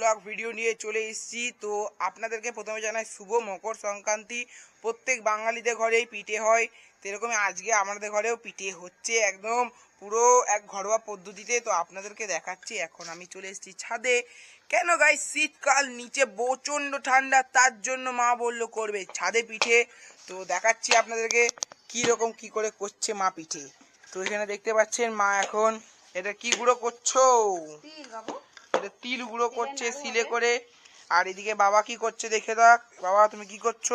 Blog video নিয়ে চলে এসেছি। তো আপনাদেরকে প্রথমে জানাই, শুভ মকর সংক্রান্তি। প্রত্যেক বাঙালিদের ঘরেই পিঠে হয়। তো এরকমই আজকে আমাদের ঘরেও পিঠে হচ্ছে একদম পুরো এক ঘরোয়া পদ্ধতিতে। তো আপনাদেরকে দেখাচ্ছি, এখন আমি চলে এসেছি ছাদে। কেন গাই শীতকাল নিচে প্রচণ্ড ঠান্ডা, তার জন্য মা বলল করবে ছাদে পিঠে। তো দেখাচ্ছি আপনাদেরকে কি রকম কি করে করছে মা পিঠে। তো এখানে দেখতে পাচ্ছেন মা এখন, এটা কি গুঁড়ো করছ? তিল তিল গুঁড়ো করছে শিলে করে। আর এদিকে বাবা কি করছে দেখে দেখ। বাবা তুমি কি করছ?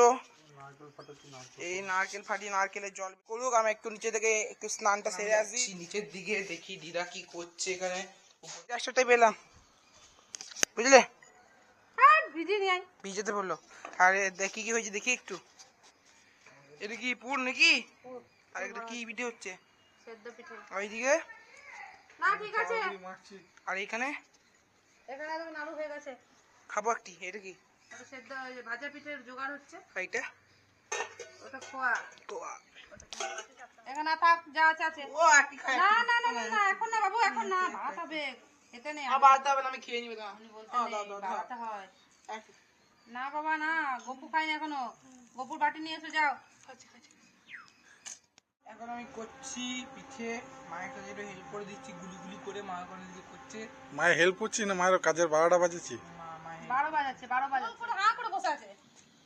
এই নারকেল ফাটিয়ে নারকেলের জল করুক। আমি একটু নিচে থেকে একটু স্নানটা সেরে আসি। নিচের দিকে দেখি দিদা কি করছে এখানে। একসাথে পেলাম। বুঝলে? ভিজেতে বলল। আর দেখি কি হয়েছে দেখি একটু। এটা কি পুর নাকি? আর এটা কি ভিডিও হচ্ছে? আর এইদিকে? না ঠিক আছে। আর এইখানে? এখানে হয়ে গেছে। খাব একটি এটা কি? সেদ্ধ ভাজা পিঠের জোগাড় হচ্ছে। এইটা ওটা খোয়া। আ- এখানে থাক যা আছে আছে। ও আটি খায়? না না না না না এখন না বাবু এখন না ভাত হবে। এতে নেই আর বাড়তে হবে না আমি খেয়ে নিবে দাও দাও বাড়াতে হয় না বাবা না গপু খাইনি এখনও। গপুর বাটি নিয়ে এসে যাও। এখন আমি করছি পিঠে মায়ের কাছে একটু হেল্প করে দিচ্ছি গুলি গুলি করে মা করে দিকে করছে। মায়ের হেল্প করছি না মায়ের কাজের বারোটা বাজেছি? বারো বাজাচ্ছে বারো বাজাচ্ছে। হাঁ করে বসে আছে।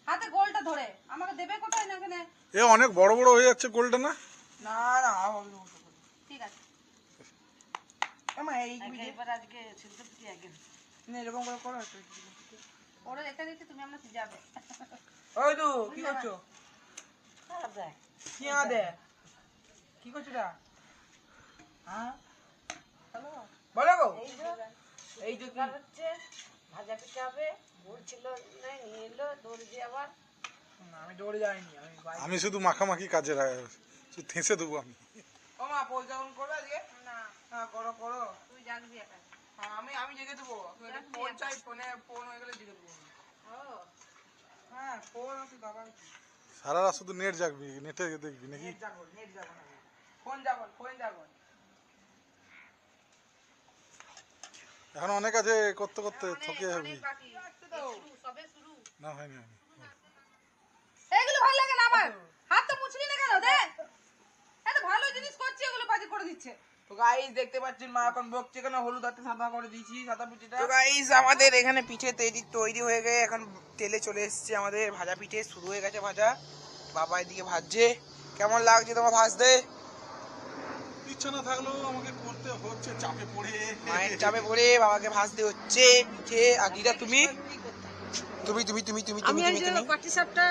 হাতে গোলটা ধরে। আমাকে দেবে কোথায় না এখানে? এ অনেক বড় বড় হয়ে যাচ্ছে গোলটা না? না না। ঠিক আছে। এ মা এই এবার আজকে সিদ্ধ পিঠে আগে। না এরকম করে করো একটু। ওরা রেখে দিচ্ছি তুমি আমরা যাবে ওই তো কি করছ? খারাপ দেয় কি আদে কি করছ এটা হ্যাঁ? বলো গো। এই তো কি? হচ্ছে ভাজা পিঠা হবে বলছিল না নিয়ে এলো দর্জি আবার আমি দৌড়ে যাইনি আমি শুধু মাখামাখি কাজে শুধু থেসে দেবো আমি। ও মা পোজ যেমন করবে আজকে? না। হ্যাঁ করো করো। তুই জাগবি একা হ্যাঁ আমি আমি জেগে দেবো। ফোন চাই ফোনে ফোন হয়ে গেলে জেগে দেবো। হ্যাঁ ফোন বাবা। সারা রাত শুধু নেট জাগবি নেটে দেখবি নাকি? নেট যাব নেট না। ফোন ফোন যাব এখন অনেক আছে করতে করতে থকে যাবি। অনেক বাকি শুরু, সবে শুরু। না হয়নি হয়নি। এইগুলো ভালো লাগে না আমার? হাত তো মুছলি না কেন? দে। এত ভালো জিনিস করছে এগুলো বাজে করে দিচ্ছে। তো গাইস দেখতে পাচ্ছেন মা এখন বকছে কেন? হলুদ হাতে সাদা করে দিয়েছি সাদা পিঠেটা। তো গাইস আমাদের এখানে পিঠে তৈরি তৈরি হয়ে গিয়ে এখন তেলে চলে এসেছে আমাদের ভাজা পিঠে। শুরু হয়ে গেছে ভাজা। বাবা এদিকে ভাজছে। কেমন লাগছে তোমার ভাজতে? ইচ্ছা না থাকলেও আমাকে করতে হচ্ছে চাপে পড়ে। মায়ের চাপে পড়ে বাবাকে ভাজতে হচ্ছে। পিঠে দিদা তুমি? তুমি তুমি তুমি তুমি তুমি তুমি তুমি। পাটি সাপটা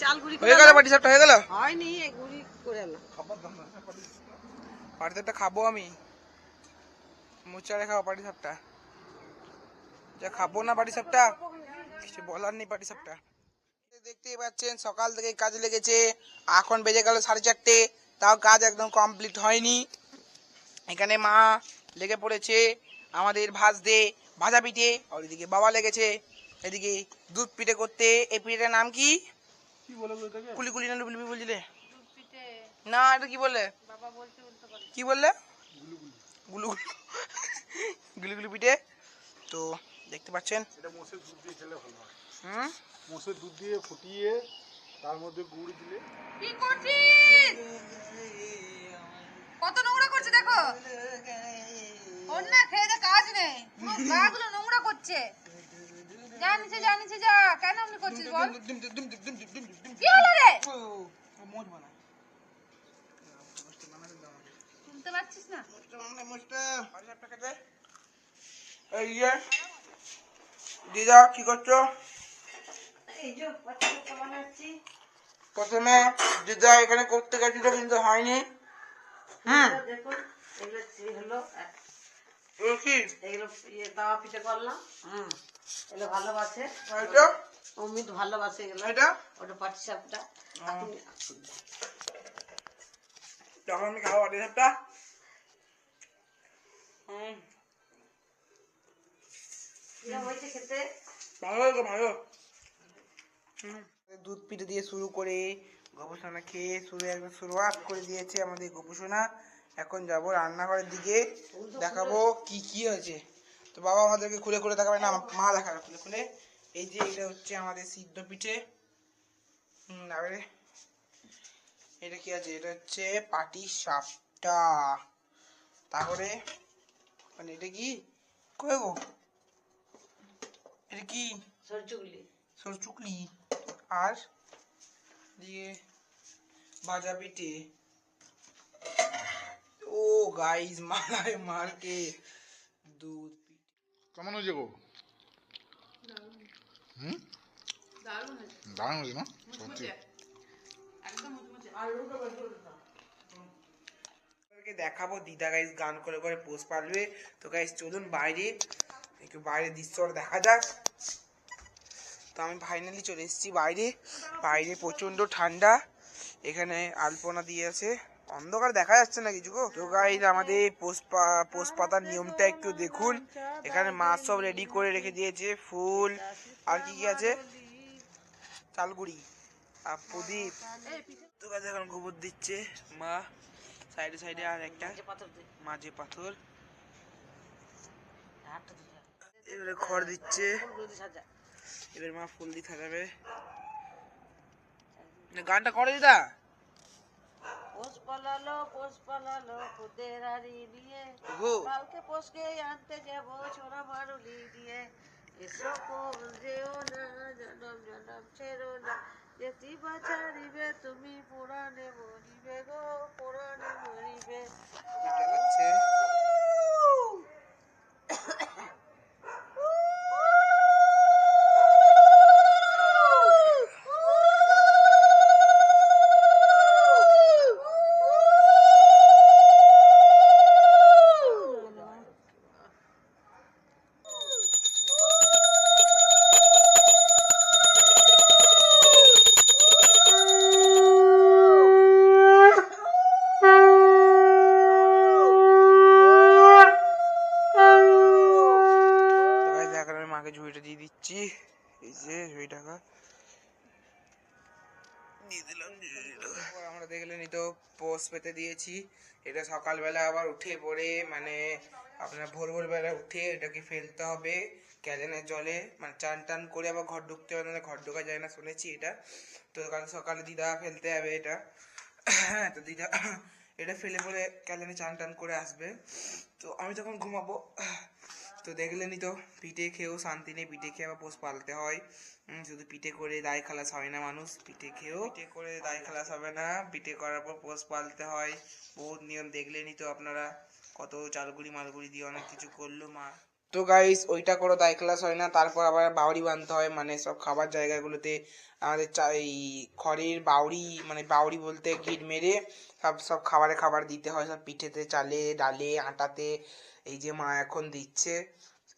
চাল গুড়ি হয়ে গেল পাটি সাপটা হয়ে গেল? হয়নি গুড়ি করে না পাটি সাপটা খাব আমি। মুচারে খাব পাটি সাপটা যা খাব না পাটি সাপটা কিছু বলার নেই পাটি সাপটা দেখতেই পাচ্ছেন সকাল থেকে কাজ লেগেছে। এখন বেজে গেল সাড়ে চারটে। তাও কাজ একদম কমপ্লিট হয়নি। এখানে মা লেগে পড়েছে আমাদের ভাজতে ভাজা পিঠে। আর এদিকে বাবা লেগেছে এদিকে দুধ পিঠে করতে। এই পিঠেটার নাম কি? কুলি কুলি না লুবলি বলছিলে? পিঠে। না এটা কি বললে? কি বললে? গুলু গুলু। গুলু গুলু। পিঠে। তো দেখতে পাচ্ছেন। এটা মোষের দুধ দিয়ে খেলে ভালো হয়। হুম? মোষের দুধ দিয়ে ফুটিয়ে তার মধ্যে গুড় দিলে কি করছিস কত নোংরা করছে দেখো ওর না খেয়ে দে কাজ নেই পুরো গাগুলো নোংরা করছে। যা নিচে যা নিচে যা। কেন আপনি করছিস বল? কি হলো রে? শুনতে পাচ্ছিস না? এই যে দিদা কি করছ এই যে বাচ্চাটা বানাচ্ছি প্রথমে দিদা এখানে করতে গেছিল কিন্তু হয়নি। হুম দেখুন এগুলো হলো এ কি এগুলো ইয়ে তাওয়া পিঠে করলাম। হুম এগুলো ভালোবাসে। অমিত ভালোবাসে এগুলো। এটা? ওটা পাটি সাপটা। যখন আমি খাব আটি সাপটা। হুম। খেতে? ভালো ভালো। দুধ পিঠে দিয়ে শুরু করে গবেষণা খেয়ে শুরু একদম শুরুয়াত করে দিয়েছে আমাদের গবেষণা এখন যাব রান্নাঘরের দিকে দেখাবো কি কি হয়েছে। তো বাবা আমাদেরকে খুলে খুলে দেখাবে। না মা দেখাবে খুলে খুলে। এই যে এটা হচ্ছে আমাদের সিদ্ধ পিঠে। এটা কি আছে? এটা হচ্ছে পাটি সাপটা। তারপরে মানে এটা কি? কই গো? এটা কি? সরচুকলি আর দিয়ে ভাজা পিঠে। ও গাইস মালায় মারকে। দুধ কেমন হয়েছে গো? হুম? দারুণ হয়েছে। দারুণ হয়েছে না? সত্যি। দেখাবো দিদা গাইস গান করে করে পোস্ট পারবে তো গাইস চলুন বাইরে। একটু বাইরে দৃশ্যটা দেখা যাক। তো আমি ফাইনালি চলে এসেছি বাইরে। বাইরে প্রচণ্ড ঠান্ডা। এখানে আলপনা দিয়ে আছে। অন্ধকার দেখা যাচ্ছে না কিছু তো গাইস আমাদের পোস্ট পা- পোস্ট পাতার নিয়মটা একটু দেখুন। এখানে মাছ সব রেডি করে রেখে দিয়েছে, ফুল, আর কি কি আছে? চালগুড়ি আর প্রদীপ। তো গাছ এখন গোবর দিচ্ছে মা। সাইডে সাইডে আর একটা মাঝে পাথর। এবারে খড় দিচ্ছে। এবার মা ফুল দিয়ে সাজাবে। গানটা করে দিদা। পোষ পালালো পোষ পালালো খুদের আরি নিয়ে। কালকে পোষকে আনতে যাব ছোড়া মারুলি দিয়ে। এসো কোল যেও না জনম জনম ছেড়ো না। যেতি বাছারিবে তুমি পুরাণে মরিবে গো পুরাণে মরিবে এটা হচ্ছে তো গাইস ঝুড়িটা দিয়ে দিচ্ছি। এই যে ঝুড়ি টাকা। দিয়ে দিলাম আমরা দেখলেনই তো পোস্ট পেতে দিয়েছি। এটা সকালবেলা আবার উঠে পড়ে মানে আপনার ভোর ভোরবেলা উঠে এটাকে ফেলতে হবে। ক্যালেনের জলে মানে চান টান করে আবার ঘর ঢুকতে হবে, নাহলে ঘর ঢোকা যায় না শুনেছি এটা। তো কাল সকালে দিদা ফেলতে হবে এটা। হ্যাঁ তো দিদা, এটা ফেলে পরে ক্যালেনে চান টান করে আসবে। তো আমি তখন ঘুমাবো। তো দেখলেনই তো পিঠে খেয়েও শান্তি নেই পিঠে খেয়ে আবার পোষ পালতে হয়। শুধু পিঠে করে দায় খালাস হয় না মানুষ পিঠে খেয়েও পিঠে করে দায় খালাস হবে না পিঠে করার পর পোষ পালতে হয়। বহুত নিয়ম দেখলেনই তো আপনারা। কত চালগুড়ি মালগুড়ি দিয়ে অনেক কিছু করল মা। তো গাইস ওইটা করে দায় ক্লাস হয় না। তারপর আবার বাউরি বাঁধতে হয় মানে সব খাবার জায়গাগুলোতে। আমাদের এই খড়ের বাউরি মানে বাউরি বলতে গিট মেরে সব সব খাবারে খাবার দিতে হয়। সব পিঠেতে চালে ডালে আটাতে এই যে মা এখন দিচ্ছে,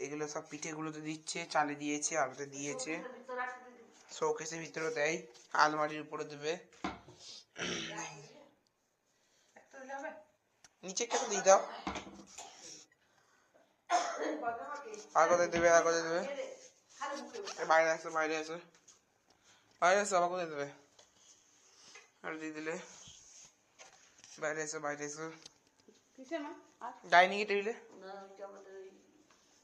এগুলো সব পিঠেগুলোতে দিচ্ছে, চালে দিয়েছে, আলুতে দিয়েছে। শোকেসের ভিতরে দেয়, আলমারির উপরে দেবে। নিচে কেন দিয়ে দাও? আর কোথায় দেবে আর কোথায় দেবে বাইরে আসো বাইরে আসো বাইরে আসো আবার কোথায় দেবে। আর দিয়ে দিলে। বাইরে এসো বাইরে এসো কিসে মা আর ডাইনিং এ টেবিলে না ওইটা আমাদের ওই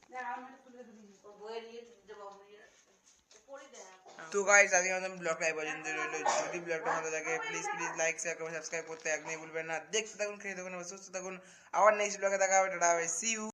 দেখ আমি একটু তুলে দিবি ওর বইয়ের ইয়ে দিতে পারব পড়ে দেয় তো গাইস আজকে আমাদের ব্লগটা এই পর্যন্ত রইল যদি ব্লগটা ভালো লাগে প্লিজ প্লিজ লাইক শেয়ার করে সাবস্ক্রাইব করতে একদমই ভুলবেন না দেখতে থাকুন খেয়ে থাকুন আবার সুস্থ থাকুন আবার নেক্সট ব্লগে দেখা হবে টাটা বাই সি ইউ